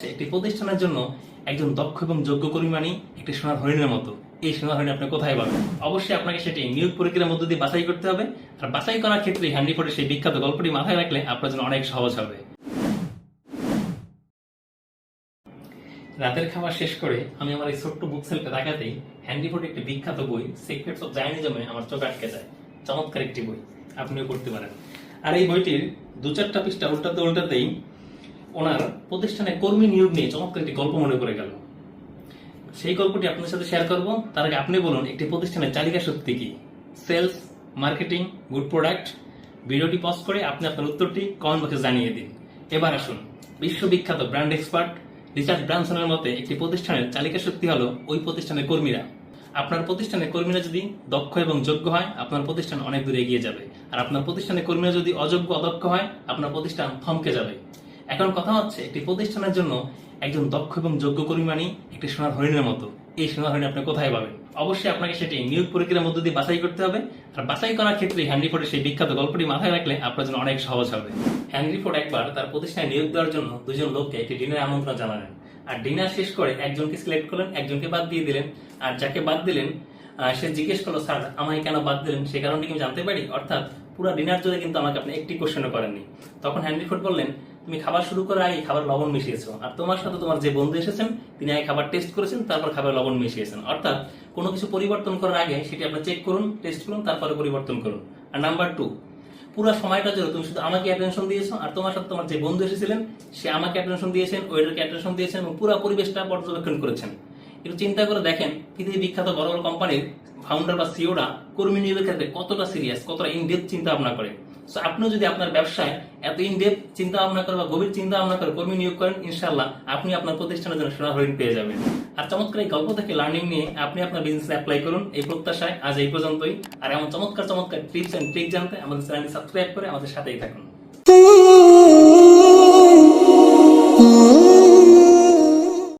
একটি প্রতিষ্ঠানের জন্য একজন দক্ষ এবং যোগ্য কর্মী মানে একটি সোনার হরিণের মতো। এই সোনার হরিণ আপনি কোথায় পাবেন? অবশ্যই আপনাকে সেটি নিয়োগ প্রক্রিয়ার মধ্য দিয়ে বাছাই করতে হবে। আর বাছাই করার ক্ষেত্রে হ্যান্ডিফোর্ডের সেই বিখ্যাত গল্পটি মাথায় রাখলে আপনার জন্য অনেক সহজ হবে। রাতের খাবার শেষ করে আমি আমার এই ছোট্ট বুক সেলফে তাকাতেই হ্যান্ডিফোর্ড একটি বিখ্যাত বই সিক্রেটস অফ জাইনিজমে আমার চোখ আটকে যায়। চমৎকার একটি বই। আপনিও পড়তে পারেন। আর এই বইটির দু চারটা পৃষ্ঠা উল্টাতে উল্টাতেই ওনার প্রতিষ্ঠানে কর্মী নিয়োগ নিয়ে চমৎকার একটি গল্প মনে করে গেল। সেই গল্পটি আপনার সাথে শেয়ার করব। তার আগে আপনি বলুন, একটি প্রতিষ্ঠানের চালিকা শক্তি কি? সেলস মার্কেটিং গুড প্রোডাক্ট ভিডিওটি পজ করে আপনি আপনার উত্তরটি কমেন্ট বক্সে জানিয়ে দিন। এবার আসুন, বিশ্ববিখ্যাত ব্র্যান্ড এক্সপার্ট রিচার্ড ব্রানসনের মতে একটি প্রতিষ্ঠানের চালিকা শক্তি হলো ওই প্রতিষ্ঠানের কর্মীরা। আপনার প্রতিষ্ঠানের কর্মীরা যদি দক্ষ এবং যোগ্য হয়, আপনার প্রতিষ্ঠান অনেক দূরে এগিয়ে যাবে। আর আপনার প্রতিষ্ঠানের কর্মীরা যদি অযোগ্য, অদক্ষ হয়, আপনার প্রতিষ্ঠান থমকে যাবে। এখন কথা হচ্ছে, একটি প্রতিষ্ঠানের জন্য একজন দক্ষ এবং যোগ্য কর্মী মানে একটি সোনার হরিণের মতো। এই সোনার হরিণ আপনি কোথায় পাবেন? অবশ্যই আপনাকে সেটি নিয়োগ প্রক্রিয়ার মধ্য দিয়ে বাছাই করতে হবে। আর বাছাই করার ক্ষেত্রে হ্যানরি ফোর্ডের সেই বিখ্যাত গল্পটি মাথায় রাখলে আপনার জন্য অনেক সহজ হবে। হ্যানরি ফোর্ড একবার তার প্রতিষ্ঠানে নিয়োগ দেওয়ার জন্য দুজন লোককে একটি ডিনার আমন্ত্রণ জানালেন। আর ডিনার শেষ করে একজনকে সিলেক্ট করলেন, একজনকে বাদ দিয়ে দিলেন। আর যাকে বাদ দিলেন সে জিজ্ঞেস করল, স্যার আমাকে কেন বাদ দিলেন? সে কারণটি কি জানতে পারি? অর্থাৎ পুরো ডিনার জুড়ে কিন্তু আমাকে আপনি একটি কোশ্চেনও করেননি। তখন হ্যানরি ফোর্ড বললেন তুমি খাবার শুরু করার আগে খাবার লবণ মিশিয়েছো আর তোমার সাথে তোমার যে বন্ধু এসেছেন, তিনি আগে খাবার টেস্ট করেছেন, তারপর খাবার লবণ মিশিয়েছেন অর্থাৎ কোনো কিছু পরিবর্তন করার আগে সেটি আপনি চেক করুন টেস্ট করুন, তারপরে পরিবর্তন করুন। আর নাম্বার টু পুরো সময়টা জন্য তুমি শুধু আমাকে অ্যাটেনশন দিয়েছ, আর তোমার সাথে তোমার যে বন্ধু এসেছিলেন, সে আমাকে অ্যাটেনশন দিয়েছেন ওয়েটারকে অ্যাটেনশন দিয়েছেন, এবং পুরো পরিবেশটা পর্যবেক্ষণ করেছেন। একটু চিন্তা করে দেখেন পৃথিবী বিখ্যাত বড় বড় কোম্পানির ফাউন্ডার বা সিওরা কর্মী নিয়োগের ক্ষেত্রে কতটা সিরিয়াস কতটা ইনডেপ চিন্তা ভাবনা করে। সো আপনিও যদি আপনার ব্যবসায় এত ইনডেপ চিন্তা ভাবনা করে বা গভীর চিন্তা ভাবনা করে কর্মী নিয়োগ করেন ইনশাল্লাহ আপনি আপনার প্রতিষ্ঠানের জন্য সোনার হরিণ পেয়ে যাবেন। আর চমৎকার এই গল্প থেকে লার্নিং নিয়ে আপনি আপনার বিজনেসে অ্যাপ্লাই করুন। এই প্রত্যাশায় আজ এই পর্যন্তই। আর এমন চমৎকার চমৎকার টিপস অ্যান্ড ট্রিক জানতে আমাদের চ্যানেলটি সাবস্ক্রাইব করে আমাদের সাথেই থাকুন।